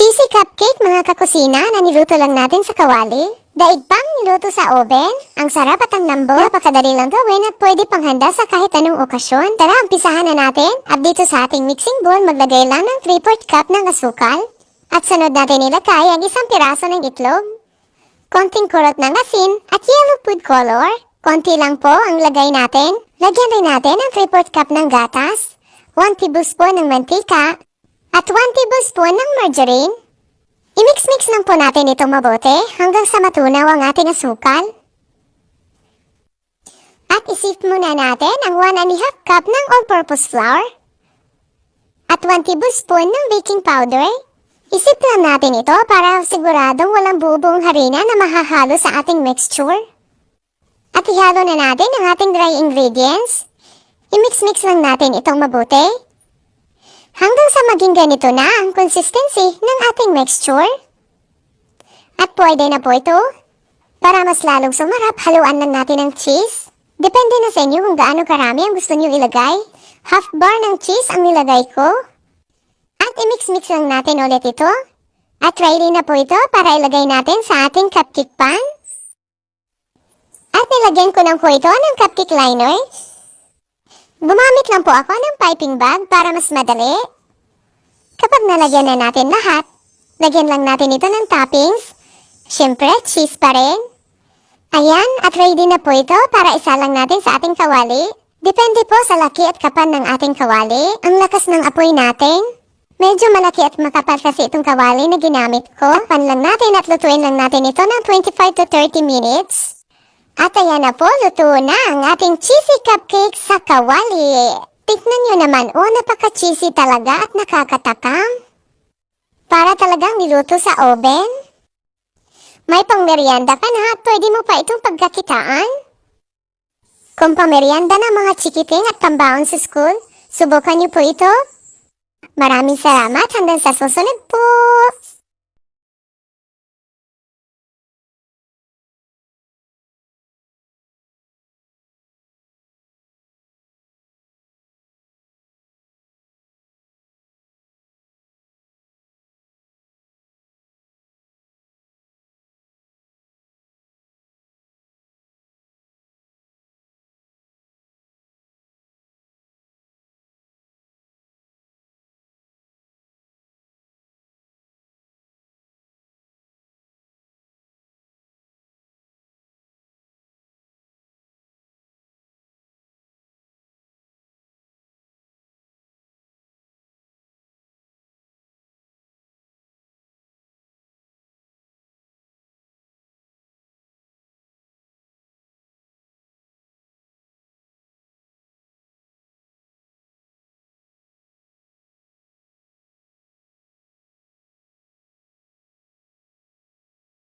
Cheesy cupcake mga kakusina na niluto lang natin sa kawali. Daig pang niluto sa oven. Ang sarap at ang lambot. Napakadali lang gawin at pwede panghanda sa kahit anong okasyon. Tara, umpisahan na natin. At dito sa ating mixing bowl, maglagay lang ng 3-4 cup ng asukal. At sunod natin ilagay ang isang piraso ng itlog. Konting kurot ng asin at yellow food color. Konti lang po ang lagay natin. Lagyan rin natin ang 3-4 cup ng gatas. 1 tablespoon ng mantika at 1 tablespoon ng margarine. I-mix-mix lang po natin itong mabuti hanggang sa matunaw ang ating asukal. At isip muna natin ang 1 and a half cup ng all-purpose flour at 1 tablespoon ng baking powder. Isip lang natin ito para siguradong walang buo-buong harina na mahahalo sa ating mixture. At ihalo na natin ang ating dry ingredients. I-mix-mix lang natin itong mabuti hanggang sa maging ganito na ang consistency ng ating mixture. At pwede na po ito. Para mas lalong sumarap, haluan lang natin ng cheese. Depende na sa inyo kung gaano karami ang gusto niyo ilagay. Half bar ng cheese ang nilagay ko. At i-mix-mix lang natin ulit ito. At ready na po ito para ilagay natin sa ating cupcake pan. At nilagyan ko lang po ito ng cupcake liner. Gumamit lang po ako ng piping bag para mas madali. Kapag nalagyan na natin lahat, lagyan lang natin ito ng toppings. Siyempre, cheese pa rin. Ayan, at ready na po ito para isa lang natin sa ating kawali. Depende po sa laki at kapal ng ating kawali, ang lakas ng apoy natin. Medyo malaki at makapal kasi itong kawali na ginamit ko. Pan lang natin at lutuin lang natin ito ng 25 to 30 minutes. At ayan na po, luto na ang ating cheesy cupcake sa kawali. Tignan nyo naman, oh, napaka-cheesy talaga at nakakatakam. Para talagang niluto sa oven. May pang merienda ka na at pwede mo pa itong pagkakitaan. Kung pamerienda na mga chikiting at pambaon sa school, subukan niyo po ito. Maraming salamat hanggang sa susunod po.